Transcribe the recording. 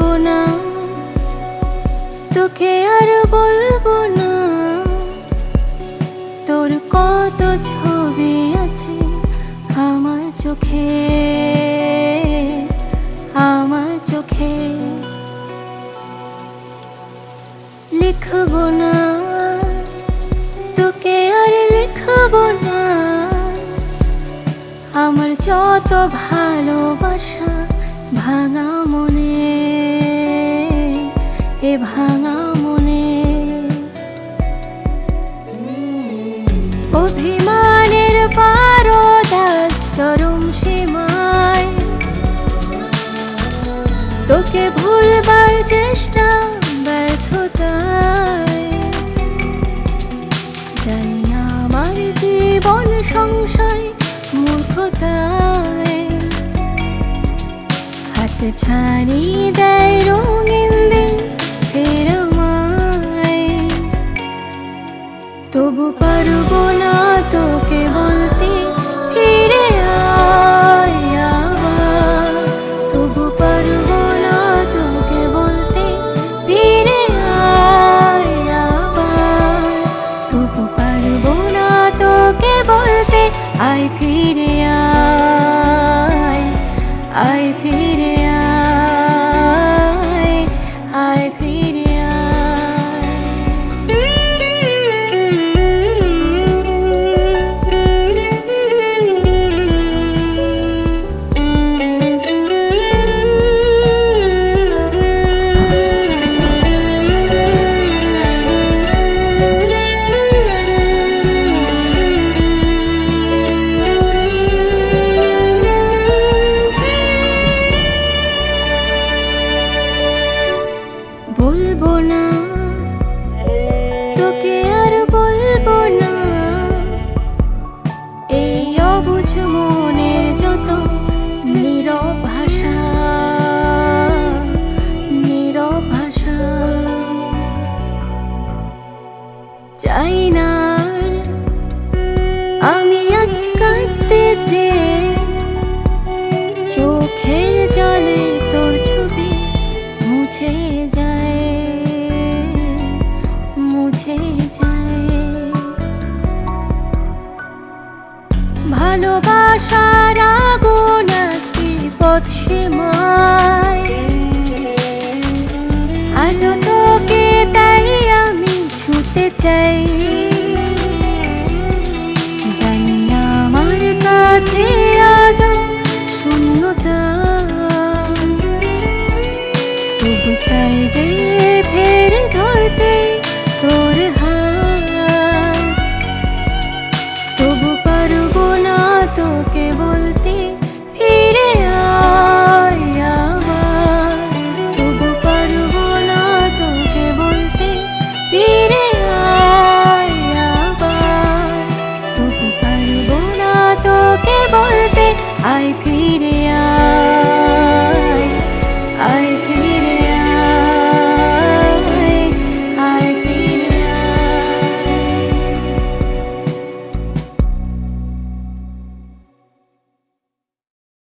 না। তোকে আর বলব না। তোর কত ছবি আছে আমার চোখে? আমার চোখে। লিখব না। তোকে আর লিখব না। আমার যত ভালোবাসা ভাঙা মনে। অভিমানের পারদাজ চরম সীমায়। তোকে ভুলবার চেষ্টা ব্যর্থতায়। জানি আমার জীবন সংশয় মূর্খতায়। হাত ছানি দেয় ফিরে আয় আয় ফিরে আজ কাঁদতে চোখের জলে তোর মুছে যায় মুছে যায়। ভালোবাসার তোকে তাই আমি ছুতে চাই। ফের ধরতে তোর হাত। তবু পারব না তোকে বলতে, ফিরে আয় আবার। তবু পারব না তোকে বলতে, ফিরে আয় আবার। তবু পারব না তোকে বলতে, আয় ফিরে আয় আয়